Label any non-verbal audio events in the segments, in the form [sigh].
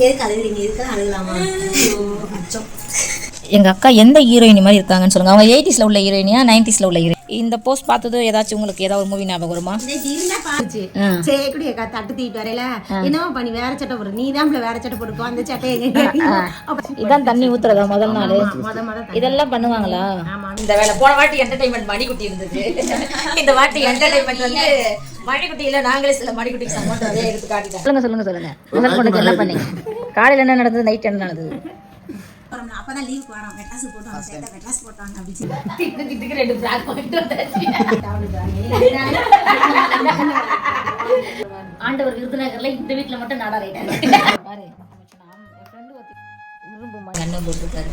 எதுக்கு அழுகுறீங்க எதுக்கு அழுகலாமா? அச்சம். எங்கள் அக்கா எந்த ஹீரோயினி மாதிரி இருக்காங்கன்னு சொல்லுங்கள் அவங்க எயிட்டிஸில் உள்ள ஹீரோயினியா நைன்டிஸில் உள்ள ஹீரோயின் இந்த போஸ்ட் பார்த்ததும் ஏதாச்சும் உங்களுக்கு ஏதாவது ஒரு மூவி ஞாபகம் வருமா? பாச்சு சேக்குடி அக்கா தட்டு தூக்கிட்டு வரையில. என்னவா பண்ணி வேற சட்டை போடு. நீ தான் வேற சட்டை போட்டுக்கோ அந்த சட்டை எங்க இதான் தண்ணி ஊத்துறதா முதல் நாள்? இதெல்லாம் பண்ணுவாங்களா? ஆமா இந்த வேலை போன வாட்டி என்டர்டைன்மெண்ட் மணிக்குட்டி இருந்தது. இந்த வாட்டி என்டர்டைன்மெண்ட் வந்து மணிக்குட்டியில நாங்களே சில மணிக்குட்டிக்கு அதே எடுத்து காட்டிட்டோம். சொல்லுங்க சொல்லுங்க சொல்லுங்க. முதல் பொண்ணுக்கு என்ன பண்ணீங்க? காலையில் என்ன நடந்தது? நைட் என்ன நடந்தது? அப்பதான் லீவுக்கு வரோம் வெட்டாசு போட்டோம் சேட்டை வெட்டாசு போட்டாங்க அப்படின்னு [laughs] திட்டுக்கு ரெண்டு பிளாக் பாயிண்ட் ஆண்டவர் விருதுநகர்ல இந்த வீட்ல மட்டும் நாடா பாரு கண்ணு போட்டுருக்காரு.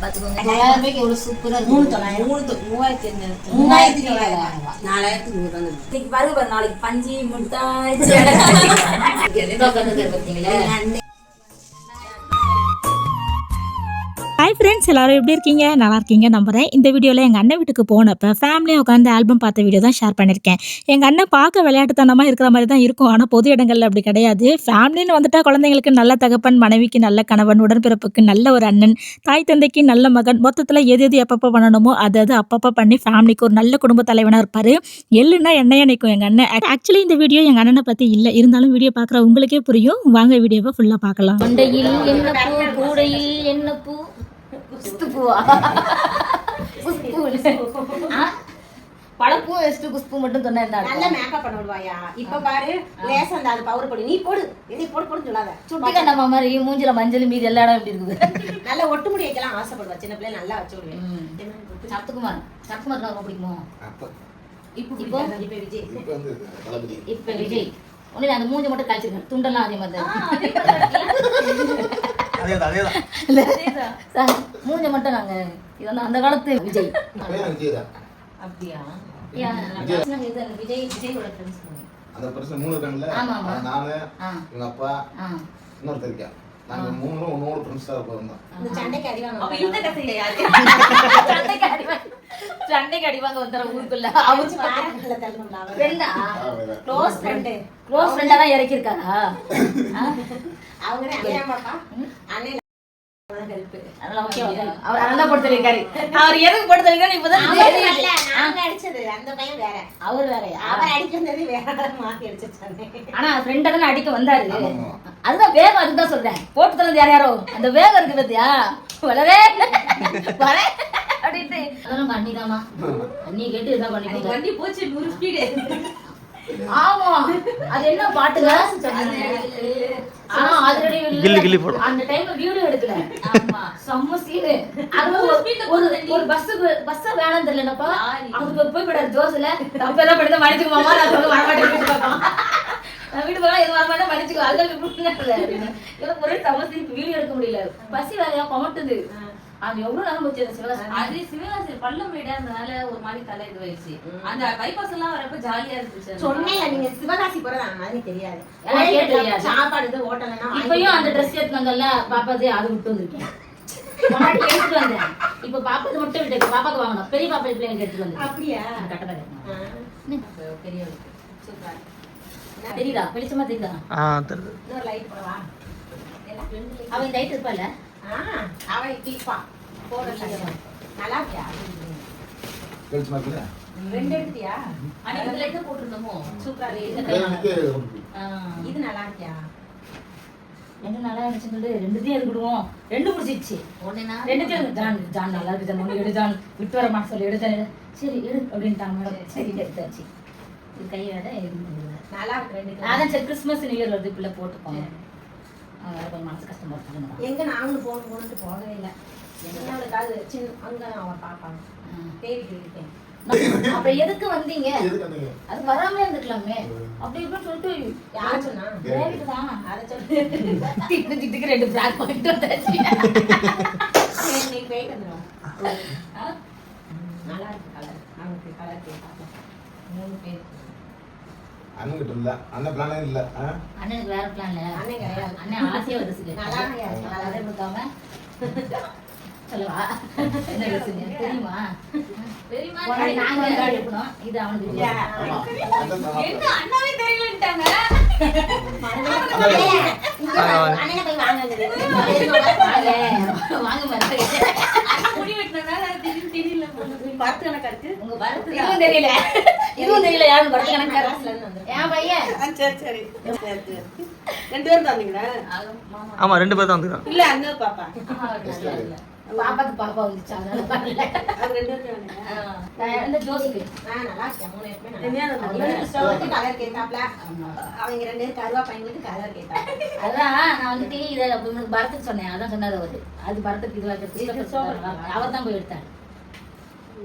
பாத்துக்கோங்க ஒரு சூப்பரா மூணு தொள்ளாயிரம். ஃப்ரெண்ட்ஸ் எல்லாரும் எப்படி இருக்கீங்க? நல்லா இருக்கீங்க நம்புறேன். இந்த வீடியோவில் எங்கள் அண்ணன் வீட்டுக்கு போனப்போ ஃபேமிலியாக உட்காந்து ஆல்பம் பார்த்த வீடியோ தான் ஷேர் பண்ணியிருக்கேன் எங்கள் அண்ணன் பார்க்க விளையாட்டுத்தனமாக இருக்கிற மாதிரி தான் இருக்கும். ஆனால் பொது இடங்களில் அப்படி கிடையாது. ஃபேமிலின்னு வந்துட்டால் குழந்தைங்களுக்கு நல்ல தகப்பன் மனைவிக்கு நல்ல கணவன் உடன்பிறப்புக்கு நல்ல ஒரு அண்ணன் தாய் தந்தைக்கு நல்ல மகன். மொத்தத்தில் எது எது எப்பப்போ பண்ணணுமோ அது அது அப்பப்போ பண்ணி ஃபேமிலிக்கு ஒரு நல்ல குடும்ப தலைவனாக இருப்பார். எள்ளுன்னா எண்ணெயை நிற்கும் எங்கள் அண்ணன். ஆக்சுவலி இந்த வீடியோ எங்கள் அண்ணனை பற்றி இல்லை. இருந்தாலும் வீடியோ பார்க்குற உங்களுக்கே புரியும். வாங்க வீடியோவை ஃபுல்லாக பார்க்கலாம். என்ன பூ கூடையில் என்ன பூ? குஸ்து பூவா குஸ்பூ. ஆ? பழப்பூ வெஸ்ட் குஸ்பூ மட்டும் சொன்னா என்ன நல்ல மேக்கப் பண்ண விடுவாயா? இப்ப பாரு லேசா அந்த அது பவுடர் போடு. நீ போடு. நீ போடு போடு சொல்லாத. சுட்டி கண்டமா மாதிரி மூஞ்சில மஞ்சள் மீதி எல்லா இடம் எப்படி இருக்குது? நல்ல ஒட்டு முடி வைக்கலாம் ஆசைப்படுவா. சின்ன பிள்ளை நல்லா வச்சு விடுவேன் சத்துக்குமார் சத்துக்குமார் ரொம்ப பிடிக்குமோ? இப்போ இப்போ? விஜய். இப்ப விஜய். ஒண்ணு அந்த மூஞ்சி மட்டும் கழிச்சிருக்கேன். துண்டெல்லாம் அதே மாதிரி மூஞ்ச மட்டும் நாங்க இது வந்து அந்த காலத்து விஜய். பையன் விஜய் தான். அப்படியா? விஜய். விஜயோட ஃப்ரெண்ட்ஸ் அந்த பர்சன் மூணு. இருக்காங்கல்ல? நானு எங்க அப்பா இன்னொருத்தர் இருக்கா நாங்க ஃப்ரெண்ட்ஸ் [laughs] சண்டைக்கு அடி வாங்க சண்டைக்கு அடி வாங்க- சண்டைக்கு அடிவாங்க வந்துற ஊருக்குள்ள? அவரு ஃப்ரெண்டா? க்ளோஸ் ஃப்ரெண்டு க்ளோஸ் ஃப்ரெண்டா தான் [laughs] அவர் எதுக்கு போட்டு இப்பதான் அவர் வேறயா? அவர் அடிக்கிறது வேற மாத்தி ஆனா ஃப்ரெண்டா தானே அடிக்க வந்தாரு. அதுதான் வேகம் அதுதான் சொல்றேன். போட்டு தந்தது யார் யாரோ? அந்த வேகம் இருக்கு பத்தியா? வளரே. வர அப்படின்ட்டு. அதெல்லாம் பண்ணிதாமா அண்ணி கேட்டு இதான் பண்ணிக்கோங்க வண்டி போச்சு நூறு ஸ்பீடு ஆமா. அது என்ன ஆல்ரெடி கில்லி கில்லி போடும். அந்த டைம்ல வீடியோ எடுக்கல. ஆமா. செம்ம சீனு அது ஒரு ஒரு பஸ் பஸ் வேணாம் தெரியலப்பா. அதுக்கு போய் விடாது ஜோஸ்ல தப்பெல்லாம் படித்த மன்னிச்சுக்கு மாமா நான் சொல்ல வர மாட்டேன் நான் வீடு போனா எது வர மாட்டேன் மன்னிச்சுக்கோ. அதெல்லாம் விட்டுருங்க எனக்கு ஒரே சமஸ்தி வீடியோ எடுக்க முடியல. பசி வேலையா கொமட்டுது? அது எவ்வளவு நேரம் போச்சு அது சிவகாசி பள்ளம் வீடா இருந்தனால ஒரு மாதிரி தலை இதுவாயிடுச்சு. அந்த பைபாஸ் எல்லாம் வரப்ப ஜாலியா இருந்துச்சு சொன்னேன் நீங்க சிவகாசி போறது அந்த மாதிரி தெரியாது. தெரியாது. சாப்பாடு இது ஹோட்டல்லாம் இப்பயும் அந்த ட்ரெஸ் எடுத்தாங்கல்ல பாப்பாது அது விட்டு வந்திருக்கேன். [laughs] எடுத்துட்டு வந்தேன். இப்ப பாப்பாது மட்டும் விட்டு பாப்பாக்கு வாங்கணும். பெரிய பாப்பா எனக்கு எடுத்துட்டு வந்தேன் அப்படியா? தெரியுதா? வெளிச்சமா தெரியுதா? போடவா? அவன் இந்த லைட் இருப்பால ரெண்டு எடுத்தியா? அன்னைக்கு இதுல இருந்து போட்டிருந்தோமோ? சூப்பரா இருக்கு. பையனுக்கு இது நல்லா இருக்கியா? ரெண்டு நல்லா இருந்துச்சுன்னு சொல்லிட்டு ரெண்டுத்தையும் எடுத்துடுவோம் ரெண்டு பிடிச்சிச்சு உடனே ரெண்டுத்தையும் ஜான் ஜான் நல்லா இருக்கு ஜான். ஒன்று எடு ஜான். விட்டு வர மாட்டேன் சொல்லி. எடுத்தேன் சரி எடு அப்படின்ட்டாங்க மேடம். சரி எடுத்தாச்சு. இது கையோட நல்லா இருக்கு. அதான் சரி கிறிஸ்மஸ் நியூ இயர் வருது போட்டுப்போம். அவங்க கொஞ்சம் மனசு கஷ்டமா இருக்காங்க எங்க நாங்களும் போகணும் போகணுட்டு போகவே இல்லை. அவளுக்காவது சின்ன அங்க அவன் பாப்பாங்க தேடிட்டு இருக்கேன் அப்ப எதுக்கு வந்தீங்க? எதுக்கு வந்தீங்க? அது வராமலே இருந்துக்கலாமே. அப்படி இப்படின்னு சொல்லிட்டு யார் சொன்னா? தான் அதை சொல்லு திட்டு திட்டுக்கு ரெண்டு பிளாக் பாயிண்ட் வந்தாச்சு. சரி, நீ போயிட்டு வந்துடும் நல்லா இருக்கு கலர் அவனுக்கு கலர் மூணு பேர். அண்ணன் கிட்ட இல்ல. அண்ணன் பிளானே இல்ல? அண்ணனுக்கு வேற பிளான்ல அண்ணன் கிடையாது அண்ணன் ஆசையா வருது நல்லா நல்லா நல்லா கொடுக்காம சொல்லவா? என்ன ட்ரெஸ்ஸுங்க தெரியுமா? போன நாங்க எடுக்கணும். இது அவனுக்கு என்ன அண்ணாவே தெரியலன்ட்டாங்க? அண்ணனை போய் வாங்க. வாங்க. வாங்க. பாருங்க. முடி வெட்டினதால திடீர்னு கணக்கா இருக்கு? உங்க இதுவும் தெரியல. இதுவும் தெரியல யாரும் பரத்து கணக்காரா என் பையன். சரி சரி. ரெண்டு பேரும் தந்தீங்களா ஆமா ரெண்டு பேர் தான் வந்துக்கிறோம் இல்ல அண்ணா பாப்பா. பாப்பாக்கு பாப்பா வந்துச்சு அதனால வரல. அது ரெண்டு பேரும்? நான் இந்த ஜோசிக்கு. நல்லா இருக்கேன். மூணு பேருமே நல்லா. அவங்க ரெண்டு பேரும் கருவா பையங்களுக்கு கலர் கேட்டாங்க. அதான் நான் வந்துட்டு இதை உங்களுக்கு பரத்துக்கு சொன்னேன். அதான் சொன்னார் அவரு. அது பரத்துக்கு இதுவாக அவர் தான் போய் எடுத்தார்.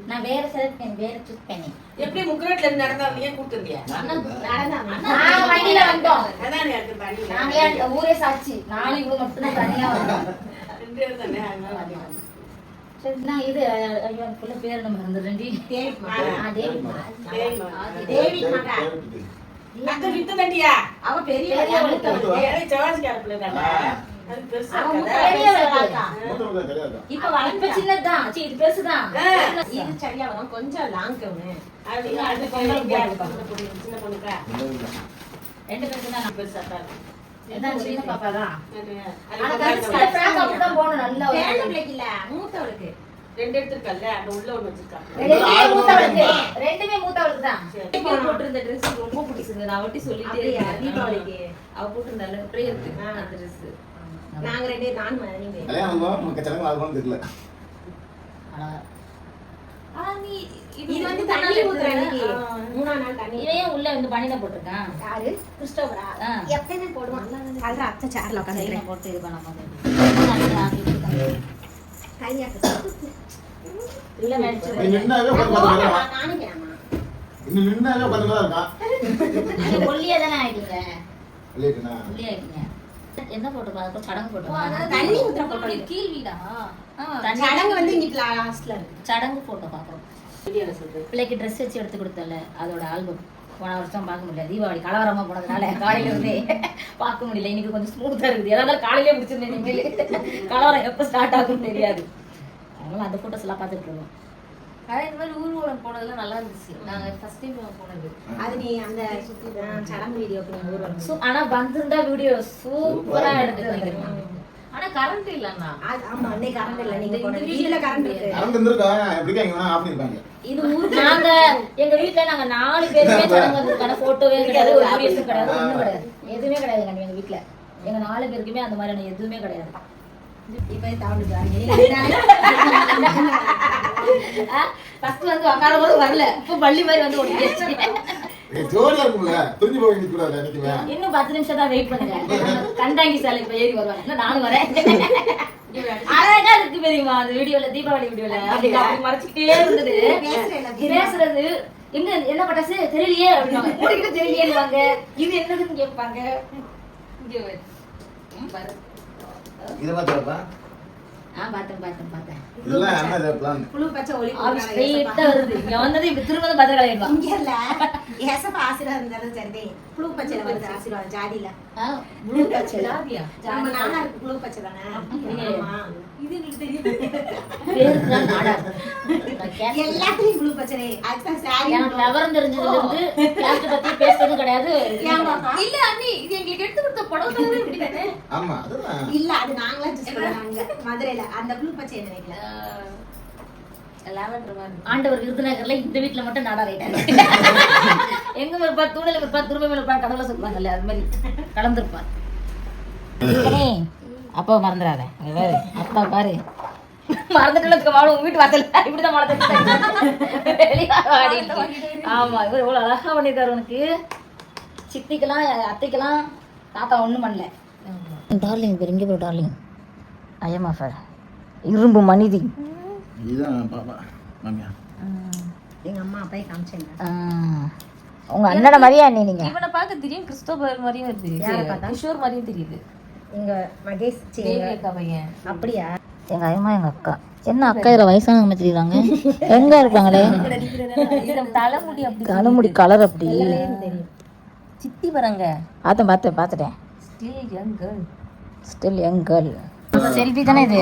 நான் வேற செலக்ட் பண்ணி வேற சூஸ் பண்ணி. எப்படி முக்குரட்ல இருந்து நடந்தா நீ ஏன் கூப்பிட்டு வந்தியா? நாங்க வண்டியில வந்தோம். அதான் எனக்கு பண்ணி நாங்க ஏன் ஊரே சாட்சி. நானும் இவங்க மட்டும் தனியா வந்தோம். ரெண்டு பேரும் தானே? அதனால நான் இது ஐயோ அதுக்குள்ள பேர் நம்ம. டேவிட். அந்த வித்து தண்டியா? அவ பெரிய பிள்ளை தானே இப்ப சின்னதுதான். சீ, இது பெருசுதான். இது சரியா வரும். கொஞ்சம் லாங் கவுனு அது இது அது அடுத்த கொஞ்சம் பொண்ணுக்கு சின்ன பொண்ணு சின்ன பொண்ணுக்கா? இல்லை, இல்லை. ரெண்டு பேருக்கு தான் பெருசா தான் சின்ன பாப்பா தான். அப்படிதான் போகணும் நல்ல பிள்ளைக்கு இல்ல மூத்தவளுக்கு. ரெண்டு எடுத்திருக்கல்ல அந்த உள்ள ஒண்ணு வச்சிருக்கா ரெண்டுமே மூத்தவளுக்கு. தான். போட்டிருந்த ட்ரெஸ் ரொம்ப பிடிச்சிருந்தது நான் அவட்டி சொல்லிட்டே. தீபாவளிக்கு? அவ போட்டிருந்தால பிரேயருக்கு. அந்த ட்ரெஸ் நாங்க ரெண்டு நான் மணி பேர் கல்யாணம் ஆகும், நமக்கு சடங்கு ஆகுமான்னு தெரியல. அழகா. ஆனா நீ இது வந்து தண்ணி ஊத்துற அன்னைக்கு மூணாம் நாள் தண்ணி இவன் ஏன் உள்ள வந்து பனில போட்டிருக்கான் யாரு கிறிஸ்டோபரா. எப்பயுமே போடுவான் அதுல அத்தை சேர்ல போட்டு இது பண்ண போது கையா இல்ல நின்னாவே தான் இருக்கான். நீங்க ஒல்லியா தானே ஆயிட்டீங்க? ஒல்லியா என்ன போட்டுருக்கோம் அதுக்கு சடங்கு போட்டுருக்கோம் தண்ணி ஊத்துற போட்டோ கீழ் வீடா சடங்கு வந்து இங்கிட்டு லாஸ்ட்ல இருக்கு. சடங்கு போட்டோ சொல்றது. பிள்ளைக்கு ட்ரெஸ் வச்சு எடுத்து கொடுத்தல அதோட ஆல்பம் போன வருஷம் பார்க்க முடியல. தீபாவளி கலவரமா போனதுனால காலையில இருந்தே பார்க்க முடியல. இன்னைக்கு கொஞ்சம் ஸ்மூத்தா இருக்குது. ஏதாவது காலையிலே முடிச்சிருந்தேன் இனிமேல். கலவரம் எப்போ ஸ்டார்ட் ஆகும்னு தெரியாது. அதனால அந்த போட்டோஸ் எல்லாம் பார்த்துட்டு இருக்கோம். ஆனா இந்த மாதிரி ஊர்வலம் போனதெல்லாம் நல்லா இருந்துச்சு. நாங்க ஃபர்ஸ்ட் டைம் போனது. அது நீ அந்த சடங்கு வீடியோக்கு நீ ஊர் சூ- ஆனா வந்திருந்தா வீடியோ சூப்பரா எடுத்து வைக்கிறோம் ஆனா கரண்ட் இல்லன்னா ஆமா அன்னைக்கு கரண்ட் இல்ல. நீங்க போனது. வீட்டுல கரண்ட் இருக்கு. கரண்ட் இருந்திருக்காங்க, எப்படி வேணா ஆஃப் பண்ணிருப்பாங்க. இது ஊருக்கு நாங்க எங்க வீட்ல நாங்க நாலு பேருமே [laughs] சடங்கு வந்திருக்கான போட்டோவே கிடையாது ஒரு வீடியோஸும் கிடையாது. ஒண்ணும் கிடையாது. எதுவுமே கிடையாது எங்க வீட்ல. எங்க நாலு பேருக்குமே அந்த மாதிரியான எதுவுமே கிடையாது. ஃபர்ஸ்ட் வந்து உட்காரும் போது வரல. இப்போ பள்ளி மாதிரி வந்து. இன்னும் பத்து நிமிஷம் தான் வெயிட் பண்ணுங்க. கண்டாங்கி சாலை இப்ப ஏறி வருவாங்க. நானும் வரேன். அழகா இருக்கு தெரியுமா அந்த வீடியோல தீபாவளி வீடியோல. அப்படி இருந்தது. பேசுறது எங்க என்ன பட்டாசு? தெரியலையே அப்படின்னாங்க. மூடிக்கிட்டு தெரியலையேன்னு இது என்னதுன்னு கேட்பாங்க. இதை பார்த்தியாப்பா? ஆ பார்த்தேன் பார்த்தேன் பார்த்தேன். இதெல்லாம் என்ன plan? புழு பச்சை ஒளி ஆபி ஸ்ட்ரெயிட்டா வருது. இங்க வந்தது இப்ப திரும்ப வந்து பத்திரகாளி இருக்கலாம் இங்க இல்ல. ஏசப்ப ஆசீர்வாதம் இருந்தாலும் சரிதே. புழு பச்சையில வருது ஆசீர்வாதம். ஜாதியில. முழு பச்சை? நம்ம நானா இருக்கு பச்சை தானே? ஆமா. இது எங்களுக்கு தெரியும் பேருக்கு தான் நாடா நான் கேட்டேன். எல்லாத்துலயும் புழு பச்சை அதுதான் சாரி எனக்கு விவரம் தெரிஞ்சதுல இருந்து கேஸ்ட் பத்தி பேசுறது கிடையாது. இல்ல அண்ணி இது எங்களுக்கு எடுத்து கொடுத்த புடவை இப்படிதானே ஆமா, அதுதான். இல்ல அது நாங்களா ஜஸ்ட் பண்ணாங்க மதுரையில. அந்த புழு பச்சை நினைக்கல லாவெண்டர் மாதிரி ஆண்டவர் விருதுநகர்ல இந்த வீட்ல மட்டும் நாடா ரைட்டாங்க [laughs] எங்க இருப்பா தூணில இருப்பா திரும்ப இருப்பா கடவுள சொல்லுவாங்கல்ல அது மாதிரி கலந்துருப்பார். அப்பா மறந்துடாத. இங்க பாரு அப்பா பாரு. மறந்துட்டு வாழும் உங்க வீட்டு வாசல் இப்படிதான் வாடி. ஆமா இவர் இவ்வளவு அழகா பண்ணிருக்காரு உனக்கு. சித்திக்கெல்லாம் அத்தைக்கெல்லாம் தாத்தா ஒண்ணும் பண்ணல. டார்லிங் பேர் இங்கே பேர் டார்லிங்? ஐயம்மா சார். இரும்பு மனிதி. இதுதான் பாப்பா, மாமியா. எங்க அம்மா அப்பாயை காமிச்சேங்க உங்க அண்ணன மாதிரியா நீ நீங்க இவனை பார்க்க தெரியும் கிறிஸ்டோபர் மாதிரியும் பார்த்தா? கிஷோர் மாதிரியும் தெரியுது எங்க மகேஷ் சி, தேவி எங்க- அக்கா பையன் அப்படியா எங்க ஐயம்மா எங்க அக்கா என்ன அக்கா இதுல வயசானவங்க தெரியுறாங்க எங்க இருப்பாங்களே தலைமுடி அப்படி கணுமுடி கலர் அப்படி சித்தி வராங்க பார்த்தேன் பார்த்தேன் பார்த்துட்டேன் still young girl still young girl selfie தானே இது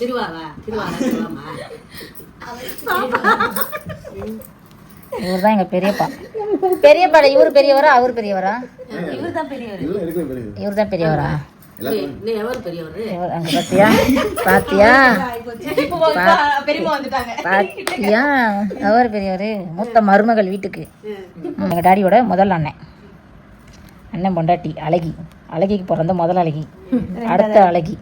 திருவாவா? இவர் தான் எங்க பெரியப்பா. பெரியப்பா இவர் பெரியவரா? அவர் பெரியவரா? இவர் தான் பெரியவர். இவர் தான் பெரியவரா? பாத்தியா? பாத்தியா? பெரியமா வந்துட்டாங்க. பாத்தியா? அவர் பெரியவர். மூத்த மருமகள் வீட்டுக்கு. எங்க டாடியோட முதல் அண்ணன். அண்ணன் பொண்டாட்டி அழகி. அழகிக்கு பிறந்த முதல் அழகி. அடுத்த அழகி.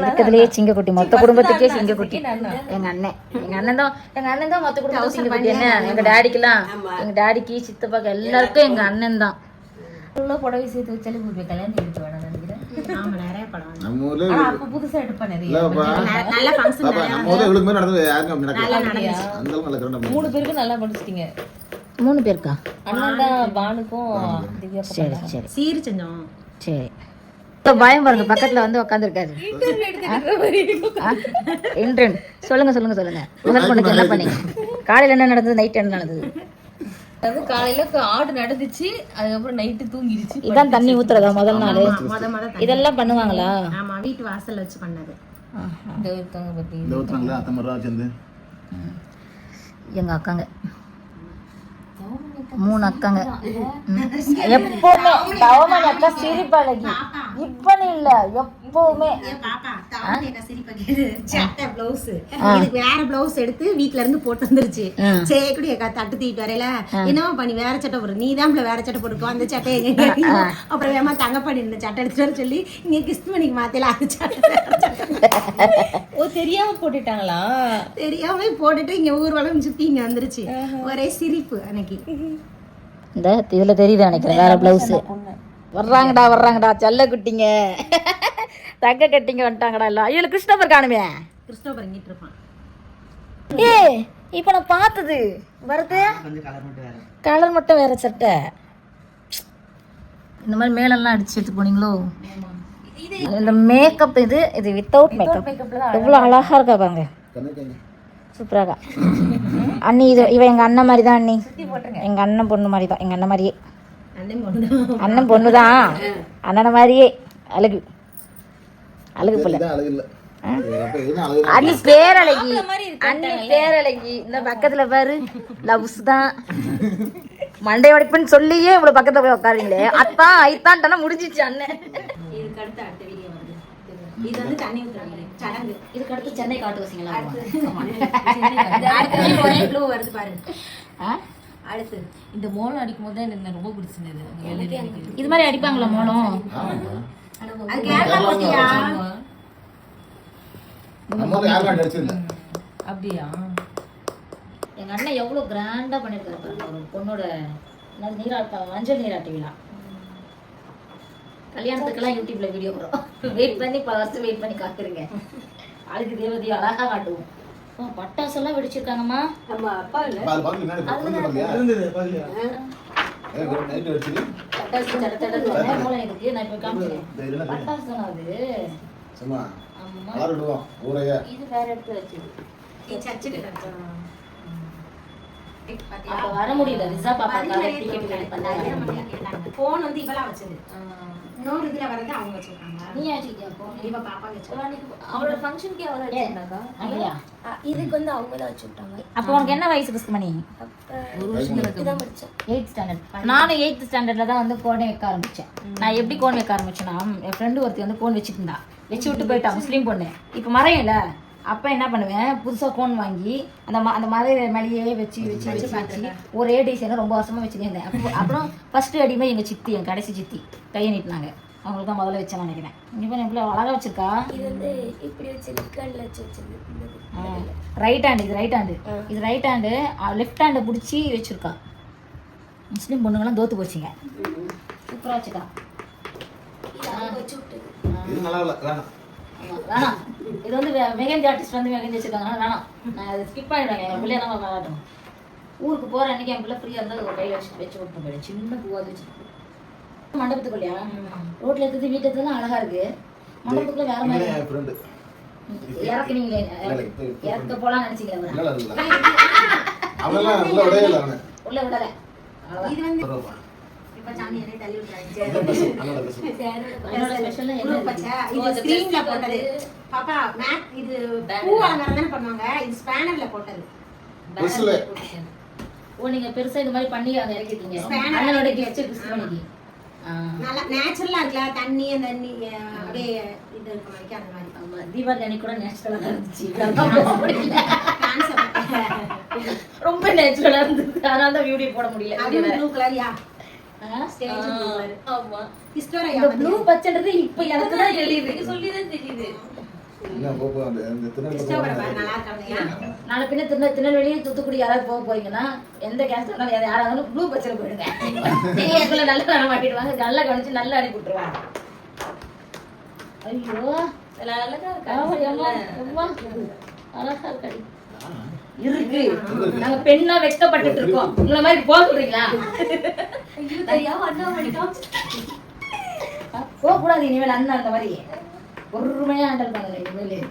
இருக்கிறதுலயே சிங்கக்குட்டி. மொத்த குடும்பத்துக்கே சிங்கக்குட்டி. எங்க அண்ணன். எங்க அண்ணன் தான் எங்க அண்ணன் தான் மொத்த குடும்பத்துக்கு சிங்கக்குட்டி என்ன எங்க டாடிக்கெல்லாம் எங்க டாடிக்கு சித்தப்பாக்கு எல்லாருக்கும் எங்க அண்ணன் தான். புடவை சேர்த்து வச்சாலே உங்களுக்கு கல்யாணம் எடுத்து வேணாம் மூணு பேருக்கும் நல்லா படிச்சிட்டீங்க மூணு பேருக்கா? அண்ணன் தான் பானுக்கும் சரி சரி. சீர் செஞ்சோம். சரி. இப்ப பயம் பாருங்க பக்கத்துல வந்து உட்காந்துருக்காரு இன்ட்ரன். சொல்லுங்க சொல்லுங்க சொல்லுங்க. முதல் பொண்ணுக்கு என்ன பண்ணீங்க? காலையில என்ன நடந்தது? நைட் என்ன நடந்தது? அது காலையில ஆடு நடந்துச்சு அதுக்கப்புறம் நைட்டு தூங்கிடுச்சு இதான் தண்ணி ஊத்துறதா முதல் நாள். இதெல்லாம் பண்ணுவாங்களா? ஆமா வீட்டு வாசல்ல வச்சு பண்ணது. இந்த ஒருத்தவங்க பத்தி. இந்த சேர்ந்து? எங்க அக்காங்க. மூணு அக்காங்க. எப்பவுமே தவமணி அக்கா சிரிப்பழகி. இப்பன்னு இல்ல. எப்பவுமே பாப்பா தாவணி அக்கா சிரிப்பா கேடு சட்டை பிளவுஸ் இதுக்கு வேற பிளவுஸ் எடுத்து வீட்ல இருந்து போட்டு வந்துருச்சு. சரி குடி அக்கா தட்டு தூக்கிட்டு வரையில என்னமா பண்ணி வேற சட்டை போடு. நீ தான் வேற சட்டை போட்டுக்கோ அந்த சட்டை எங்க அப்புறம் வேமா தங்க பண்ணி இந்த சட்டை எடுத்துட்டு வர சொல்லி இங்க கிறிஸ்துமணிக்கு மாத்தல அந்த சட்டை. வேற சட்டை. ஓ தெரியாம போட்டுட்டாங்களா? தெரியாம போட்டுட்டு இங்க ஊர்வலம் சுத்தி இங்க வந்துருச்சு. ஒரே சிரிப்பு அன்னைக்கு. இந்த இதுல தெரியுது நினைக்கிறேன் வேற பிளவுஸ் வர்றாங்கடா வர்றாங்கடா செல்ல குட்டிங்க. தங்க கட்டிங்க வந்துட்டாங்கடா எல்லாம். ஐயோ கிருஷ்ணபர் காணுமே. இங்கிட்டு இருப்பான். ஏ இப்ப நான் பார்த்தது. வருது? கலர் மட்டும் வேற. சட்டை. இந்த மாதிரி மேலெல்லாம் அடிச்சு எடுத்து போனீங்களோ? இந்த மேக்கப் இது இது வித்தவுட் மேக்கப் எவ்வளோ அழகா இருக்கா பாருங்க. சூப்பராக [laughs] அண்ணி இது இவ எங்க அண்ணன் மாதிரி தான் அண்ணி. எங்க அண்ணன் பொண்ணு மாதிரி தான் எங்க அண்ணன் மாதிரியே. அண்ணன் பொண்ணு தான். அண்ணனை மாதிரியே அழகு. அழகு இதான் அழகு இல்ல. அண்ணி பேரழகி. அண்ணி பேரழகி. இந்த பக்கத்துல பாரு லவ்ஸ் தான். மண்டை வடிப்புன்னு சொல்லியே இவ்வளவு பக்கத்துல போய் உட்காருங்களே அத்தான் ஐத்தான்ட்டானா முடிஞ்சிச்சு அண்ணன் இதுக்கு அடுத்து அடுத்த வீடியோ வருது. இது வந்து தண்ணி ஊத்துறாங்க சடங்கு. இதுக்கு அடுத்து சென்னை காட்டு வசிங்களா அடுத்து. ஒரே ப்ளூ வருது பாரு. அடுத்து. இந்த மோளம் அடிக்கும் போது எனக்கு ரொம்ப பிடிச்சிருந்தது. இது மாதிரி அடிப்பாங்களா மோளம். அது கேரளா நம்ம அப்படியா? எங்க அண்ணன் எவ்வளவு கிராண்டா பண்ணிருக்காரு பாருங்க. ஒரு பொண்ணோட நீராட்ட மஞ்சள் நீராட்டு விழா. கல்யாணத்துக்கெல்லாம் யூடியூப்ல வீடியோ வரும் வெயிட் பண்ணி பல வருஷம் வெயிட் பண்ணி காத்துருங்க. அழகு தேவதையை அழகா காட்டுவோம். ஓ, பட்டாசெல்லாம் வெடிச்சிருக்காங்கம்மா. நம்ம அப்பா இல்ல. ஒரு பட்டாசு தட தட மூலம் இருக்கு. நான் இப்ப இதுல பட்டாசு தானே அது? சும்மா. ஆமா. இது வேற இடத்துல வச்சு நீ சர்ச்சுக்கு அப்ப வர முடியல. ரிசா பாப்பாக்காக டிக்கெட் ரெடி பண்ணாங்க போன் வந்து இவளா வச்சது. இன்னொரு இதுல வரது அவங்க வச்சிருக்காங்க. நீ ஆச்சுக்கியா போ இவ பாப்பா வச்சிருக்காங்க அவளோட ஃபங்க்ஷனுக்கே அவ தான் வச்சிருந்தாக்கா? அப்படியா இதுக்கு வந்து அவங்க தான் அப்போ உனக்கு என்ன வயசு படித்தேன் எயித் ஸ்டாண்டர்ட் நானும் எயித் ஸ்டாண்டர்ட்ல தான் வந்து கோன் வைக்க ஆரம்பிச்சேன். நான் எப்படி கோன் வைக்க ஆரம்பிச்சேன்னா என் ஃப்ரெண்டு ஒருத்தி வந்து கோன் வச்சுட்டு இருந்தா. வச்சு விட்டு போயிட்டா முஸ்லீம் பொண்ணு. இப்போ மறையல அப்போ என்ன பண்ணுவேன்? புதுசாக கோன் வாங்கி அந்த ம அந்த மறை மேலேயே வச்சு வச்சு வச்சு வச்சு ஒரே டிசைனை ரொம்ப வருஷமா வச்சுட்டே இருந்தேன் அப்போ அப்புறம் ஃபர்ஸ்ட் அடிமை எங்கள் சித்தி என் கடைசி சித்தி கையை நீட்டினாங்க. அவங்களுக்கு தான் முதல்ல வச்சேன் நினைக்கிறேன். இப்போ எவ்வளோ அழகாக வச்சிருக்கா? இது வந்து இப்படி வச்சு ரைட் ஹேண்ட் இது ரைட் ஹேண்டு இது ரைட் ஹேண்டு லெஃப்ட் ஹேண்டை பிடிச்சி வச்சிருக்கா. முஸ்லீம் பொண்ணுங்களாம் தோத்து போச்சுங்க. சூப்பராக வச்சுக்கா நல்லா வேணாம் இது வந்து மெஹந்தி ஆர்டிஸ்ட் வந்து மெஹந்தி வச்சிருக்காங்க வேணாம். நான் அதை ஸ்கிப் பண்ணிடுவேன். என் பிள்ளைய தான் காட்டும் ஊருக்கு போகிற அன்னைக்கு என் பிள்ளை ஃப்ரீயாக இருந்தால் ஒரு கையில் வச்சு வச்சு விட்டு போயிடும் சின்ன பூவாக வச்சுருக்கு மண்டபத்துக்குள்ளயா ரோட்ல இருக்கிறது வீட்டு இருக்கிறதுலாம் அழகா இருக்கு. மண்டபத்துக்குள்ள வேற மாதிரி இறக்குனீங்களே. இறக்க போலாம்னு நினைச்சீங்களா உள்ள விடல. இது வந்து. இப்ப சாமி என்னை தள்ளி விட்டுறாங்க [laughs] இது ஸ்கிரீன்ல போட்டது. பாப்பா மேட் இது பூ அலங்காரம் தானே பண்ணுவாங்க. இது ஸ்பேனர்ல போட்டது. ஓ நீங்க பெருசா இது மாதிரி பண்ணி அதை இறக்கிட்டீங்க. அண்ணனோட கிறிஸ்துவனுக்கு நல்லா நேச்சுரலா இருக்குல்ல தண்ணி அந்த அப்படியே இது இருக்க மாதிரி அந்த மாதிரி. ஆமா தீபாவளி அன்னைக்கு கூட நேச்சுரலா இருந்துச்சு. ரொம்ப நேச்சுரலா இருந்தது அதனால தான் வீடியோ போட முடியல. blue colour யா? ஆமா. Historia இந்த வந்து ப்ளூ பச்சைன்றது இப்ப எனக்கு தான் தெரியுது. சொல்லிதான் தெரியுது? நாளை பின்ன திருநெ திருநெல்வேலி தூத்துக்குடி யாராவது போக போறீங்கன்னா எந்த கேஸ்ட் இருந்தாலும் யாரா- யாராவது ப்ளூ பச்சையில போயிடுங்க. நீங்களுக்குள்ள நல்லா வர மாட்டிடுவாங்க. நல்லா கவனிச்சு நல்லா அனுப்பி விட்டுருவாங்க ஐயோ. அழகா இருக்கா. அழகா இருக்காடி இருக்கு. நாங்க பெண்ணா வெட்கப்பட்டுட்டு இருக்கோம். உங்களை மாதிரி போக சொல்றீங்களா? அண்ணா போக கூடாது இனிமேல் அண்ணன் அந்த மாதிரி. பொறுமையா ஹேண்டல் பண்ணுங்க இனிமேல்.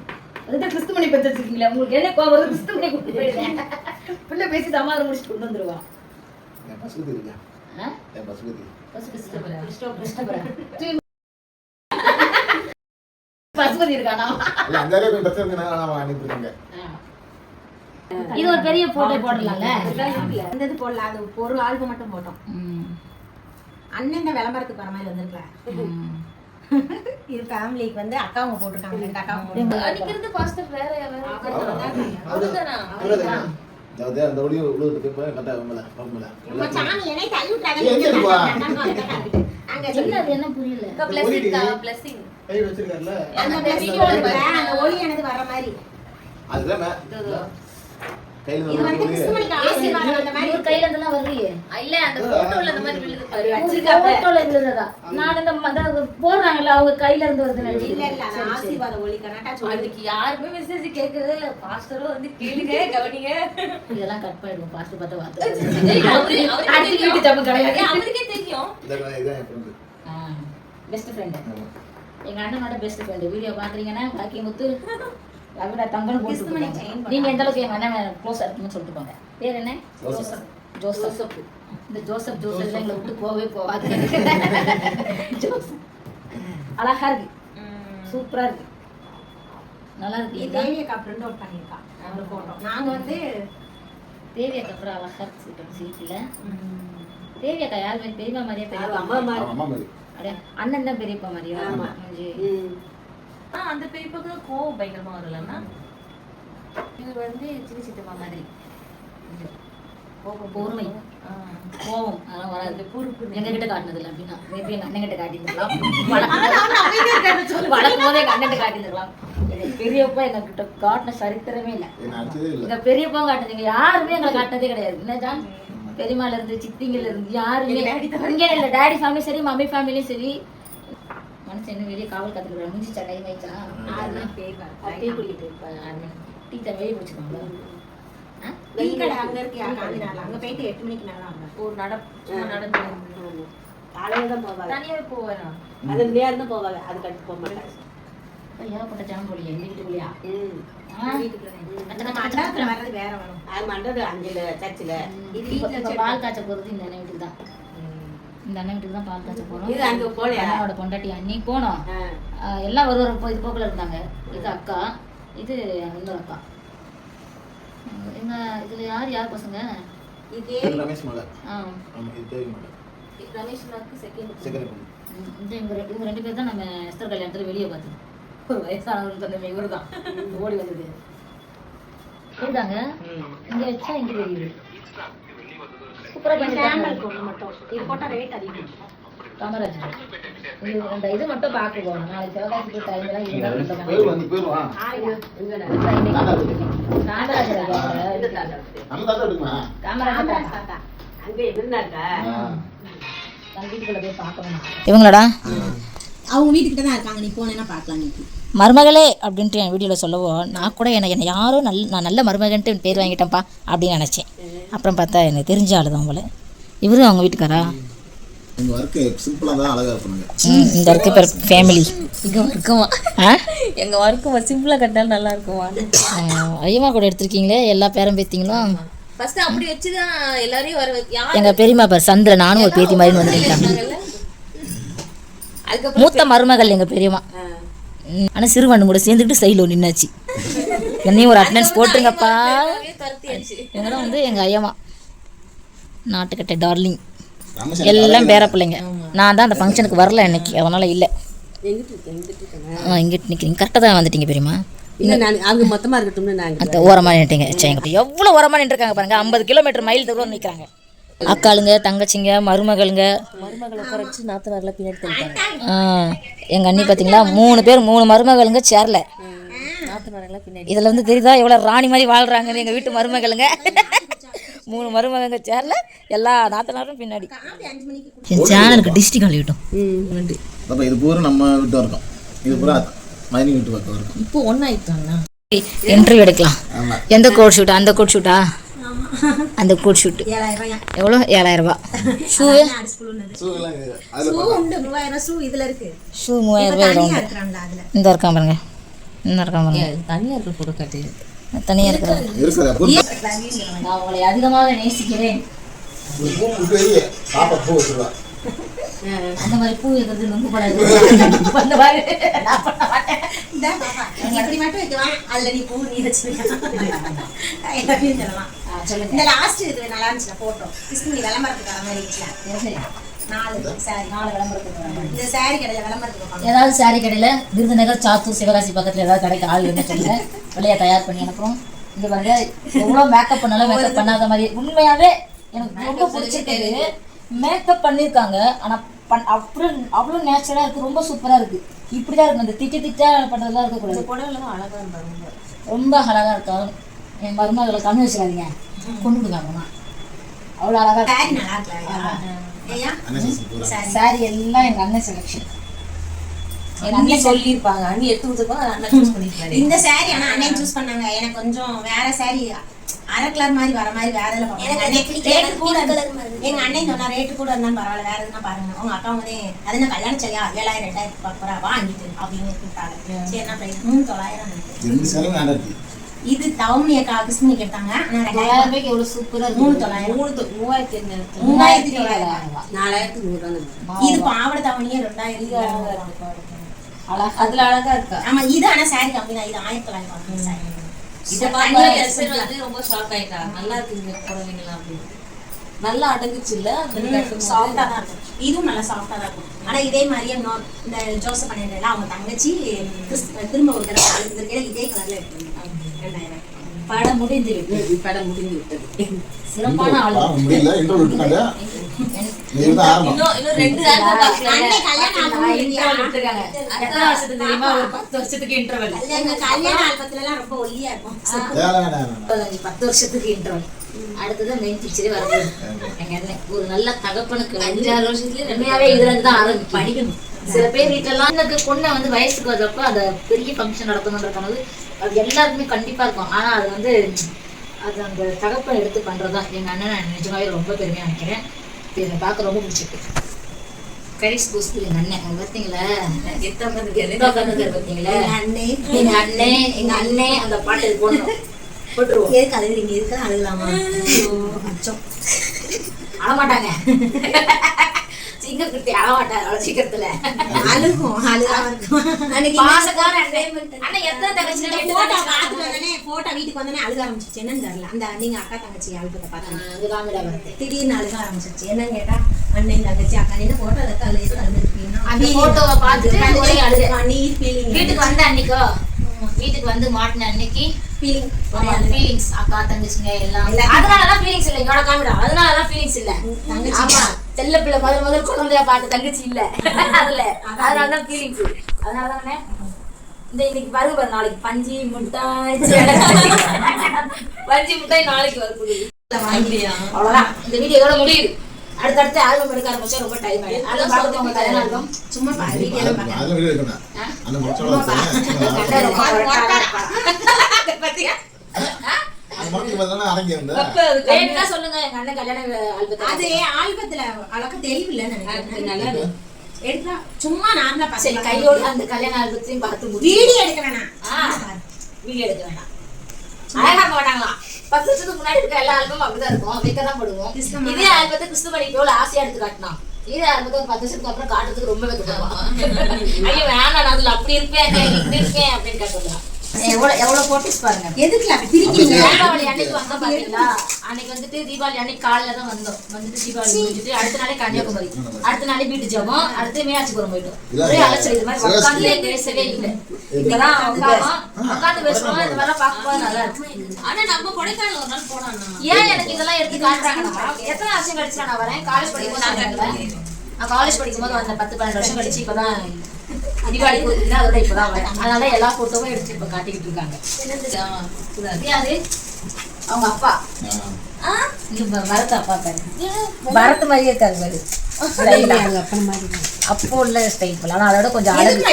அதுதான் கிறிஸ்து மணி பத்தி வச்சிருக்கீங்களா உங்களுக்கு என்ன கோவம் வருது? கிறிஸ்து மணி கூப்பிட்டு போயிடுங்க. பிள்ளை பேசி சமாதானம் முடிச்சுட்டு கொண்டு வந்துருவான் பசுபதி இருக்கானா? கொஞ்சம் பிரச்சனை அனுப்பிடுங்க இது ஒரு பெரிய போட்டோ போடலாம்ல? அந்த இது போடல அது ஒரு ஆல்பம் மட்டும் போட்டோம். அண்ணன் இந்த விளம்பரத்துக்கு வர மாதிரி வந்திருக்கல. இது ஃபேமிலிக்கு வந்து அக்காவங்க போட்டிருக்காங்க. ரெண்டு அக்காவும் போட்டிருக்காங்க. அன்னைக்கு இருந்து பாஸ்டர் வேற வேற அதாவது அந்த ஒளி உழுவுறதுக்கு சாமி என்னை தள்ளி? அங்க என்ன சொல்லு. அது என்ன புரியல? பிளஸிங் பிளஸிங் கை அந்த வர மாதிரி. அதுதான் இது வந்து கிறிஸ்துமணிக்கு ஆசீர்வாதம் அந்த மாதிரி கையில இல்ல அந்த போட்டோல மாதிரி விழுது பாரு. போட்டோல இருந்ததா? நான் அவங்க கையில இருந்து வருது இல்ல இல்ல அந்த ஆசீர்வாத ஒளி கரெக்டா சொல்லி அதுக்கு யாருமே மெசேஜ் கேக்குறதே இல்ல. பாஸ்டரும் வந்து கேளுங்க கவனிங்க. இதெல்லாம் கட் பண்ணிடுவோம். பாஸ்ட் பார்த்து வீட்டு கிடையாது. அவருக்கே தெரியும். ஃப்ரெண்டு பெஸ்ட் ஃப்ரெண்டு எங்க அண்ணனோட பெஸ்ட் ஃப்ரெண்டு வீடியோ பாக்குறீங்கன்னா பாக்கி முத்து. நீங்க எந்த அளவுக்கு எங்க அண்ணன் க்ளோஸ் இருக்குன்னு சொல்லிட்டு போங்க பேர் என்ன? ஜோசப். ஜோசப். இந்த ஜோசப் ஜோசப் எங்களை விட்டு போகவே போகாது. ஜோசப். அழகா இருக்கு. சூப்பரா இருக்கு. நல்லா இருக்கு. தேவி அக்கா பிரிண்ட் அவுட் போட்டோ நாங்க வந்து தேவி அக்கா அப்புறம் அழகா இருக்கு சீக்கிரம் சீட்டில். தேவி அக்கா யார் மாதிரி பெரியம்மா மாதிரியா அவன் அம்மா மாதிரி. அண்ணன் தான் பெரியப்பா மாதிரியா? மூஞ்சி. ஆ அந்த பேப்பருக்கு கோவம் பயங்கரமா வரலன்னா இது வந்து சின்ன சித்தம்மா மாதிரி. பொறுமை. ஆ. கோவம் அதெல்லாம் வராது. எங்க கிட்ட காட்டினது இல்லை அப்படின்னா. மேபி எங்க அண்ணன் கிட்ட காட்டியிருந்துக்கலாம் வளர்க்கும் போதே எங்க அண்ணன் காட்டியிருந்துக்கலாம் எங்க பெரியப்பா எங்க கிட்ட காட்டின சரித்திரமே இல்லை. எங்க பெரியப்பா காட்டுனீங்க யாருமே எங்களை காட்டினதே கிடையாது. என்ன ஜான்? பெரியமால இருந்து சித்திங்கல இருந்து யாருமே இங்க இல்ல. டாடி ஃபேமிலி சரி மம்மி ஃபேமிலியும் சரி. மனுஷன் வெளியே காவல் காத்துக்கிறாங்க முடிஞ்சு சண்டை வைச்சா அப்படியே கூட்டிட்டு இருப்பாங்க டீச்சர் வெளியே பிடிச்சிருக்காங்க டீ கடை அங்க அங்க போயிட்டு எட்டு மணிக்கு வந்தேன் ஒரு நட சும்மா நடந்து காலையில தான் போவாங்க. தனியாவே போவேன்? அது நேரம் தான் போவாங்க. அது கட்டு போக மாட்டாங்க. ஏகப்பட்ட ஜாம் போலியா எங்க வீட்டுக்குள்ளயா ம். ஆ? நம்ம மண்டபத்துல வர்றது வேற வரும் அது மண்டபம் அஞ்சுல சர்ச்சில். பால் காய்ச்ச போறது இந்த வீட்டுக்கு தான். இந்த அண்ணன் வீட்டுக்கு தான் பால் காய்ச்ச போறோம். இது அங்க போலையா? அண்ணனோட பொண்டாட்டி அண்ணி போனோம். எல்லாம் ஒரு ஒரு போ- இது போக்குல இருந்தாங்க. இது அக்கா இது இன்னொரு அக்கா. எங்க இதுல யார் யார் பசங்க? இதே ரமேஷ் மலை ஆ, ஆமாம் இது தேவி மலை ரமேஷ் நாக்கு செகண்ட் செகண்ட் இந்த இவங்க இவங்க ரெண்டு பேர் தான் நம்ம எஸ்தர் கல்யாணத்துல வெளியே பார்த்தோம் ஒரு வயசானவங்க சொன்ன இவரு தான் ஓடி வந்தது. போயிட்டாங்க. இங்க வச்சா இங்க தெரியுது. சூப்பரா பண்ணிட்டாங்க ஒண்ணு மட்டும். இது போட்டா ரேட் அதிகம். காமராஜ் இது இந்த இது மட்டும் பார்க்குவோம் நாளைக்கு சிவகாசி டைம் எல்லாம் இருந்தா இந்த மாதிரி. போயிடுவோம் நீ போயிடுவான் காமராஜர் ஐயா, நம்ம தாத்தா எடுக்குமா காமராஜர் தாத்தா. அங்க இருந்தாக்கா நான் வீட்டுக்குள்ள போய் பார்க்கணும் இவங்களடா? அவங்க வீட்டுக்கிட்ட தான் இருக்காங்க. நீ போனேன்னா பார்க்கலாம் நீ மருமகளே அப்படின்ட்டு என் வீடியோவில் சொல்லவோ நான் கூட என்னை என்னை யாரோ நல்ல நான் நல்ல மருமகன்ட்டு பேர் வாங்கிட்டேன்ப்பா அப்படின்னு நினச்சேன். அப்புறம் பார்த்தா எனக்கு தெரிஞ்ச ஆளு தான் போல இவரும் அவங்க வீட்டுக்காரா? எங்கள் ஒர்க்கு சிம்பிளாக தான் அழகாக இருப்பாங்க ம், இந்த இருக்க பேர் ஃபேமிலி இங்க இருக்குமா? ஆ? எங்க ஒர்க்குமா சிம்பிளா கட்டாலும் நல்லா இருக்குமா? ஐயமா கூட எடுத்திருக்கீங்களே? எல்லா பேரும் பேத்திங்களும் ஃபர்ஸ்ட் அப்படி வச்சுதான் எல்லாரையும் வர வச்சு யார்? எங்க பெரியம்மா பாரு சந்திர நானும் ஒரு பேத்தி மாதிரி வந்துருக்காங்க மூத்த மருமகள் எங்க பெரியம்மா. ம், ஆனா சிறுவண்ணு கூட சேர்ந்துக்கிட்டு சைடில் நின்னாச்சு. என்னையும் ஒரு அட்டண்டன்ஸ் போட்டுருங்கப்பா. இவங்கதான் வந்து எங்க ஐயம்மா நாட்டுக்கட்டை டார்லிங் எல்லாம் பேர பிள்ளைங்க. நான் தான் அந்த ஃபங்க்ஷனுக்கு வரல இன்னைக்கு. அதனால இல்லை. ஆ இங்கிட்டு நிற்கிறீங்க கரெக்டாக தான் வந்துட்டீங்க நான் அந்த ஓரமாக நின்றுட்டீங்க சரி எவ்வளோ ஓரமாக நின்றுருக்காங்க பாருங்க. ஐம்பது கிலோமீட்டர் மைல் தூரம் நிற்கிறாங்க அக்காளுங்க தங்கச்சிங்க மருமகளுங்க. மருமகளை வச்சு நாத்தனாரில் பின்னாடி எங்கள் அண்ணி பார்த்தீங்களா மூணு பேர் மூணு மருமகளுங்க சேரல. நாத்தனாரெல்லாம் பின்னாடி? இதில் வந்து தெரியுதா? எவ்வளோ ராணி மாதிரி வாழ்கிறாங்க எங்கள் வீட்டு மருமகளுங்க. மூணு மருமகங்க சேரல எல்லா நாத்தனாரும் பின்னாடி. என் சேனலுக்கு டிஸ்ட்ரிக் அழிவிட்டோம் அப்போ இது பூரா நம்ம வீட்டு இருக்கோம். இது பூரா மைனிங் வீட்டு பக்கம் இருக்கும். இப்போ ஒன்றாயிட்டாங்கண்ணா இன்டர்வியூ எடுக்கலாம். எந்த கோட் ஷூட் அந்த கோட் ஷூட்டா அந்த கோட் ஷூட் எவ்வளோ? ஏழாயிரம் ரூபாய் ஷூ ஷூ? உண்டு மூவாயிரம் ஷூ இதுல இருக்கு. ஷூ மூவாயிரம் ரூபாய் இந்த இருக்கான் பாருங்க. தனியாக இருக்க போட காட்டு. தனியாக நான் உங்களை அதிகமாக நேசிக்கிறேன். அந்த மாதிரி பூ இருக்கிறது நொங்கு படாது [laughs] அந்த மாதிரி. நான் பண்ண மாட்டேன். இந்தா பாப்பா, நீ இப்படி மட்டும் வைக்கவா அதுல நீ பூ நீ வச்சிருக்க எல்லாத்தையும் சொல்லலாம் ஆ, சொல்லுங்க. இந்த லாஸ்ட் இது நல்லா இருந்துச்சு போட்டோ கிருஷ்ணகிரி விளம்பரத்துக்கு வர மாதிரி சரி. நாலு சாரி நாலு விளம்பரத்துக்கு வரேன். இந்த சாரி கடையில விளம்பரத்துக்கு வைப்பாங்க ஏதாவது சாரி கடையில் விருதுநகர் சாத்தூர் சிவகாசி பக்கத்தில் ஏதாவது கடைக்கு ஆள் என்ன சொல்லுங்க. வெளியே தயார் பண்ணி அனுப்புறோம். இங்க பாருங்க எவ்வளோ மேக்கப் பண்ணாலும் மேக்கப் பண்ணாத மாதிரி. உண்மையாவே எனக்கு ரொம்ப பிடிச்சிருக்குது. மேக்கப் பண்ணியிருக்காங்க ஆனால் பண் அவ்வளோ அவ்வளோ நேச்சுரலாக இருக்குது ரொம்ப சூப்பராக இருக்குது இப்படி தான் இருக்கும் அந்த திட்டு திட்டா பண்ணுறதுலாம் இருக்கக்கூடாது. அழகாக இருந்தாங்க ரொம்ப. அழகாக இருக்கும் என் மருமகளை கண்ணு வச்சுக்காதீங்க கொண்டு விடுங்க அவ்வளோ அழகாக நல்லா சாரி எல்லாம் எங்கள் அண்ணன் செலெக்ஷன் அண்ணி சொல்லியிருப்பாங்க. அண்ணி எடுத்து கொடுத்துருப்பாங்க அண்ணன் சூஸ் பண்ணிருப்பாரு இந்த சாரி ஆனா அண்ணன் சூஸ் பண்ணாங்க. எனக்கு கொஞ்சம் வேற சாரி அரை கலர் மாதிரி வர மாதிரி வேற ரேட்டு கூட எங்க அண்ணன் சொன்னா ரேட்டு கூட இருந்தாலும் பரவாயில்ல. வேற எதுனா பாருங்க. உங்க அக்கா வந்து அது என்ன கல்யாணம் சரியா ஏழாயிரம் ரெண்டாயிரத்து பார்க்க போறா. வாங்கிட்டு அப்படின்னு கூப்பிட்டாங்க சரி என்ன பிரைஸ் மூணு தொள்ளாயிரம். இது தவமணி அக்கா கிருஷ்ணனிக்கு எடுத்தாங்க ஆனா ரெண்டாயிரம் ரூபாய்க்கு எவ்வளோ சூப்பராக மூணு இருக்கு. தொள்ளாயிரம். மூணு மூவாயிரத்தி எண்ணூறு மூவாயிரத்தி தொள்ளாயிரம். நாலாயிரத்தி நூறு இது பாவடை தவணியே ரெண்டாயிரத்தி அழகா அதுல அழகா இருக்கா? ஆமா இது ஆனா சாரி கம்மி தான். இது ஆயிரத்தி தொள்ளாயிரம் சாரி இதை பார்த்து ரொம்ப ஷாக் ஆயிட்டா? நல்லா இருக்குங்க புடவைங்களா அப்படின்னு நல்லா அடங்குச்சு இல்ல சாஃப்டா தான் இருக்கும். இதுவும் நல்லா சாஃப்டா தான் இருக்கும். ஆனா இதே மாதிரியே இன்னொரு இந்த ஜோசப் பண்ணிருந்தா அவங்க தங்கச்சி திரும்ப ஒரு தடவை இதே கலர்ல எடுத்துருந்தாங்க. ரெண்டாயிரம் படம் முடிந்து படம் முடிஞ்சு விட்டது சிறப்பான ஆள். முடியல. தெரியுமா? ஒரு பத்து வருஷத்துக்கு இன்டர்வல் எங்க கல்யாண ஆல்பத்துல எல்லாம் ரொம்ப ஒல்லியா இருக்கும். வேலை வேணாம் வேணாம். பத்து வருஷத்துக்கு இன்டர்வல் அடுத்தது மெயின் பிக்சரே வரது. ஒரு நல்ல தகப்பனுக்கு அஞ்சாறு வருஷத்துலயே உண்மையாவே இதுல இருந்து தான் படிக்கணும். சில பேர் வீட்டுலலாம் எனக்கு பொண்ணை வந்து வயசுக்கு வர்றப்ப அந்த பெரிய ஃபங்க்ஷன் நடத்தணுன்ற கனவு அது எல்லாருக்குமே கண்டிப்பா இருக்கும். ஆனா அது வந்து அது அந்த தகப்பன் எடுத்து பண்றதுதான். எங்க அண்ணன் நான் நிஜமாவே ரொம்ப பெருமையா நினைக்கிறேன். இது பார்க்க ரொம்ப பிடிச்சிருக்கு. கரிஸ் பூஸ்ட் எங்க அண்ணன். பார்த்தீங்களா எத்த உட்காந்துருக்காரு பார்த்தீங்களா அண்ணே. எங்க அண்ணன் எங்க அண்ணன் அந்த பாட்டு போடணும். போட்டுருவோம். எதுக்கு அழுகுறீங்க? எதுக்கு அழுகலாமா? அச்சம். அழமாட்டாங்க. சிங்கக்குட்டி அழமாட்டாங்க அவ்வளவு சீக்கிரத்துல. அழுகும் பாசக்கார அண்ணன் எத்தனை தங்கச்சி போட்டோ பார்த்துட்டு போட்டோ வீட்டுக்கு வந்தோடனே அழுக ஆரம்பிச்சிச்சு என்னன்னு தெரியல. அந்த நீங்க அக்கா தங்கச்சி அழுகத்தை பார்த்தேன் அது காமிடா வருது. திடீர்னு அழுக ஆரம்பிச்சிருச்சு. என்னன்னு கேட்டா அண்ணன் தங்கச்சி அக்கா நீங்க போட்டோ அழுது அழுதுருக்கீங்கன்னா அந்த போட்டோவை பார்த்துட்டு அழுக. ஃபீலிங் வீட்டுக்கு வந்த அன்னைக்கோ? வீட்டுக்கு வந்து மாட்டின அன்னைக்கு ஃபீலிங் ஃபீலிங்ஸ் அக்கா தங்கச்சிங்க எல்லாம். அதனாலதான் ஃபீலிங்ஸ் இல்ல. என்னோட காமிடா அதனாலதான் ஃபீலிங்ஸ் இல்ல. ஆமா செல்ல பிள்ளை முதல் முதல் குழந்தையா பார்த்த தங்கச்சி இல்ல. அதுல அதனாலதான் ஃபீலிங்ஸ் அதனாலதானே இந்த இன்னைக்கு பாருங்க பாரு நாளைக்கு பஞ்சு முட்டாய் [laughs] பஞ்சு மிட்டாய் நாளைக்கு வாங்கியா அவ்வளவுதான். இந்த வீடியோ இதோட முடியுது. அடுத்தடுத்து ஆல்பம் எடுக்க ஆரம்பிச்சா ரொம்ப டைம் ஆயிடும். அதை பார்த்து உங்க கல்யாணம் ஆல்பம் சும்மா சொல்லுங்க எங்க அண்ணன் கல்யாண ஆல்பத்தை அது ஆல்பத்துல அழகா தெளிவில்லைன்னு நினைக்கிறேன். எடுத்தா சும்மா நார்மலா சரி கையோட அந்த கல்யாண ஆல்பத்தையும் பார்த்து வீடியோ எடுக்க வேணாம். ஆ, வீடியோ எடுக்க வேண்டாம் அழகா மாட்டாங்களா பத்து வருஷத்துக்கு முன்னாடி இருக்க எல்லா ஆல்பமும் அப்படிதான் இருக்கும். வைக்க தான் போடுவோம். இதே ஆல்பத்தை கிறிஸ்து படிக்க எவ்வளவு ஆசையா எடுத்து காட்டினான். இதே ஆல்பத்தை ஒரு பத்து வருஷத்துக்கு அப்புறம் காட்டுறதுக்கு ரொம்ப வைக்கப்படுவான் ஐயோ வேணாம் நான் அதுல அப்படி இருப்பேன் இப்படி இருக்கேன் அப்படின்னு காட்டுவான் பாருங்க. அப்படி பிரிக்கிறீங்க தீபாவளி அன்னைக்கு வந்தோம் பாத்தீங்களா? அன்னைக்கு வந்துட்டு தீபாவளி அன்னைக்கு காலையில தான் வந்தோம். வந்துட்டு தீபாவளி முடிஞ்சிட்டு அடுத்த நாளே கன்னியாகுமரி. அடுத்த நாளே வீட்டு ஜபம் அடுத்து மீனாட்சிபுரம் போயிட்டோம். ஒரே அலைச்சல் இது மாதிரி உட்காந்து பேசவே இல்லை. இங்கதான் உட்காரோம் உட்காந்து பேசுவோம் இந்த மாதிரி பார்க்கும்போது நல்லா ஆனா நம்ம கொடைக்கானல் ஒரு நாள் போனோம்னா ஏன் எனக்கு இதெல்லாம் எடுத்து காட்டுறாங்கன்னா எத்தனை வருஷம் கழிச்சு நான் வரேன்? காலேஜ் படிக்கும் போது நான் காலேஜ் படிக்கும் போது வந்த பத்து பன்னெண்டு வருஷம் கழிச்சு இப்பதான் தீபாவளி போகுதுன்னா அதோட இப்பதான் வரேன் அதனால எல்லா போட்டோவும் எடுத்து இப்ப காட்டிக்கிட்டு இருக்காங்க. இது யாரு அவங்க அப்பா. பரத் அப்பா பாரு. பரத் மாதிரியே இருக்காரு பாரு. அப்போ உள்ள ஸ்டைல் ஆனா அதோட கொஞ்சம் அழகு.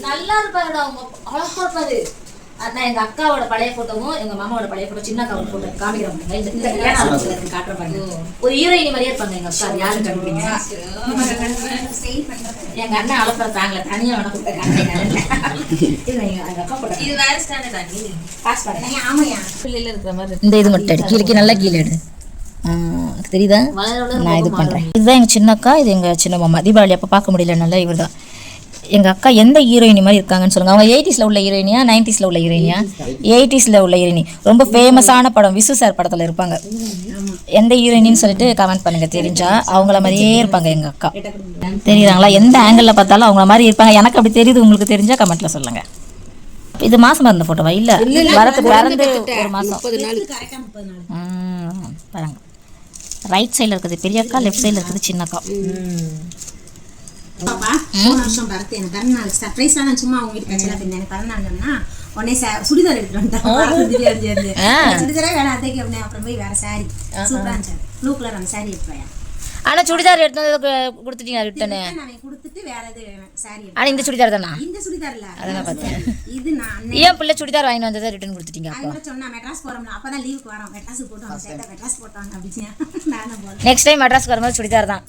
நல்லா இருப்பாருடா அவங்க அழகா இருப்பாரு. அதான் எங்க அக்காவோட பழைய போட்டோவும் எங்க மாமாவோட பழைய போட்டோ சின்ன அக்காவோட போட்டோ காமிக்கிறோம் பாருங்க. இந்த பாருங்க. ஒரு ஹீரோயினி மாதிரியே இருப்பாங்க எங்க அக்கா அது யாரு கண்டுபிடிங்க. எங்க அண்ணன் அழப்பற தாங்கல தனியா வேணா கொடுத்தாங்க இது எங்க எங்க அக்கா போட்டோ இது வேற ஸ்டாண்டர்ட் அண்ணி பாஸ் பண்ணுங்க ஆமாயா? பிள்ளைல இருக்கிற மாதிரி இந்த இது மட்டும் கீழே நல்லா கீழே தெரியுதா? நான் இது பண்ணுறேன் இதுதான் எங்கள் சின்ன அக்கா இது எங்கள் சின்ன மாமா. தீபாவளி அப்போ பார்க்க முடியல நல்லா இவர் தான் எங்கள் அக்கா எந்த ஹீரோயினி மாதிரி இருக்காங்கன்னு சொல்லுங்கள் அவங்க எயிட்டிஸில் உள்ள ஹீரோயினியா நைன்டிஸில் உள்ள ஹீரோயினியா எயிட்டிஸில் உள்ள ஹீரோயினி ரொம்ப ஃபேமஸான படம் விசு சார் படத்தில் இருப்பாங்க. எந்த ஹீரோயினின்னு சொல்லிட்டு கமெண்ட் பண்ணுங்கள் தெரிஞ்சா அவங்கள மாதிரியே இருப்பாங்க எங்கள் அக்கா. தெரியுறாங்களா எந்த ஆங்கிளில் பார்த்தாலும் அவங்கள மாதிரி இருப்பாங்க. எனக்கு அப்படி தெரியுது. உங்களுக்கு தெரிஞ்சால் கமெண்ட்டில் சொல்லுங்கள் இது மாசமா இருந்த ஃபோட்டோவா இல்லை. வரத்து பிறந்து ஒரு நாள். பாருங்க. ரைட் சைடில் இருக்குது. பெரிய அக்கா லெஃப்ட் சைடில் இருக்குது சின்ன அக்கா பாப்பா போன வருஷம் பரத் எனக்கு பிறந்தநாள் சர்ப்ரைஸா நான் சும்மா அவங்க வீட்டு கட்சியில எனக்கு பிறந்தநாள்னா உடனே சுடிதார் எடுத்துட்டு வந்துட்டான். சுடிதாரே வேணாம் அத்தைக்கு அப்படியே அப்புறம் போய் வேற சாரி சூப்பரா இருந்துச்சு ப்ளூ கலர் அந்த சாரி எடுத்துவாயா ஆனால் சுடிதார் எடுத்து வந்து கொடுத்துட்டீங்க? ரிட்டனு நான் கொடுத்துட்டு வேற இது சாரி ஆனால் இந்த சுடிதார் தானா? இந்த சுடிதார் இல்ல. இது நான் ஏன் பிள்ளை சுடிதார் வாங்கி வந்ததை ரிட்டர்ன் கொடுத்துட்டீங்க அப்போ? அவங்க சொன்னா மெட்ராஸ் போறோம்ல அப்பதான் லீவுக்கு வரோம். மெட்ராஸ் போட்டு மெட்ராஸ் போட்டாங்க அப்படின்னு. [laughs] நானும் நெக்ஸ்ட் டைம் மெட்ராஸ்க்கு வரும்போது சுடிதார் தான்.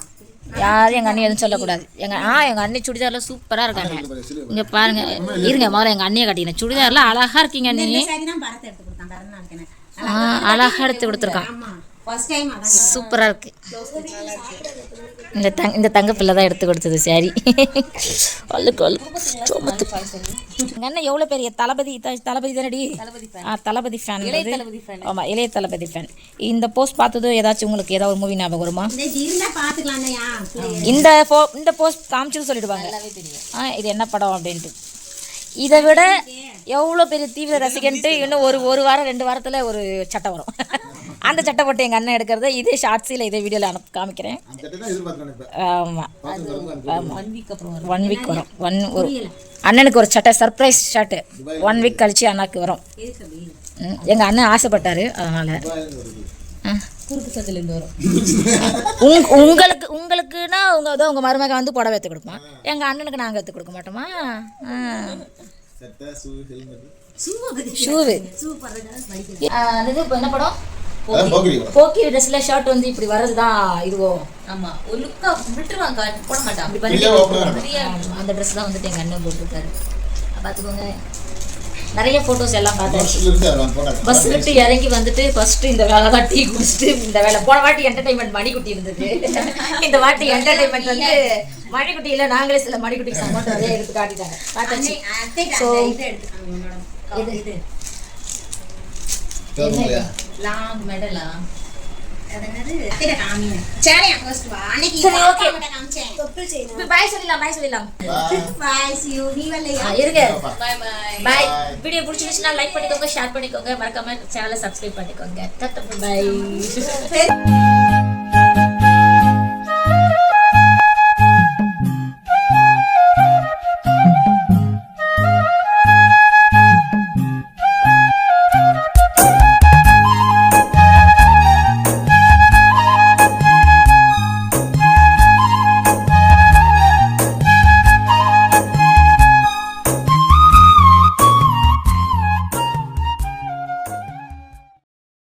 யாரும் எங்கள் அண்ணி எதுவும் சொல்லக்கூடாது. எங்கள் ஆ எங்கள் அண்ணி சுடிதாரில் சூப்பராக இருக்காங்க. இங்கே பாருங்க இருங்க முதல்ல எங்கள் அண்ணியை காட்டிக்கிறேன். சுடிதாரில் அழகாக இருக்கீங்க எனக்கு? ஆ அழகாக எடுத்து கொடுத்துருக்கான். சூப்பராக இருக்கு. இந்த தங்க இந்த தங்க பிள்ளை தான் எடுத்து கொடுத்தது சாரி அழுக்கு அழுக்கு. சோமத்து. எங்கள் அண்ணன் எவ்வளோ பெரிய தளபதி த- தளபதி தானடி? ஆ தளபதி ஃபேன் ஆமாம் இளைய தளபதி ஃபேன் இந்த போஸ்ட் பார்த்ததும் ஏதாச்சும் உங்களுக்கு ஏதாவது ஒரு மூவி ஞாபகம் வருமா? இந்த பாத்துக்கலாம்யா இந்த போஸ்ட் காமிச்சு சொல்லிடுவாங்க. ஆ இது என்ன படம் அப்படின்ட்டு. இதை விட எவ்வளோ பெரிய தீவிர ரசிகன்ட்டு இன்னும் ஒரு ஒரு வாரம் ரெண்டு வாரத்தில் ஒரு சட்டை வரும். அந்த சட்டை போட்டு எங்கள் அண்ணன் எடுக்கிறத இதே ஷார்ட்ஸில் இதே வீடியோவில் அனுப்பி காமிக்கிறேன். ஆமாம் ஒன் வீக் வரும். ஒன் ஒரு அண்ணனுக்கு ஒரு சட்டை சர்ப்ரைஸ் ஷர்ட்டு ஒன் வீக் கழிச்சு அண்ணாக்கு வரும். ம், எங்க அண்ணன் ஆசைப்பட்டாரு அதனால. ஆ. உங் உங்களுக்கு உங்களுக்குன்னா உங்க இதோ உங்க மருமக வந்து புடவை எடுத்து கொடுப்பான் எங்க அண்ணனுக்கு நாங்க எடுத்து கொடுக்க மாட்டோமா. ஷூவு. என்ன படம். போக்கி ட்ரெஸ்ல ஷர்ட் வந்து இப்படி வர்றதுதான் இதுவோ? ஆமா. ஒரு லுக்கா விட்டுருவாங்க போட மாட்டான் அப்படி அந்த ட்ரெஸ் தான் வந்துட்டு எங்க அண்ணன் போட்டிருக்காரு. பார்த்துக்கோங்க. நிறைய ஃபோட்டோஸ் எல்லாம் பார்த்தாச்சு போனாங்க. பஸ் விட்டு இறங்கி வந்துட்டு ஃபர்ஸ்ட் இந்த வேலை தான் டீ குடிச்சிட்டு இந்த வேலை. போன வாட்டி என்டர்டைன்மெண்ட் மணிக்குட்டி இருந்தது. இந்த வாட்டி என்டர்டைன்மெண்ட் வந்து மணிக்குட்டியில நாங்களே சில மணிக்குட்டிக்கு அமௌண்ட் நிறைய எடுத்து காட்டிட்டாங்க. காட்டாச்சு So, இது? லாங் மெடலா. வீடியோ பிடிச்சிருந்துச்சுன்னா லைக் பண்ணிக்கோங்க ஷேர் பண்ணிக்கோங்க. மறக்காம சேனலை சப்ஸ்கிரைப் பண்ணிக்கோங்க. பாய்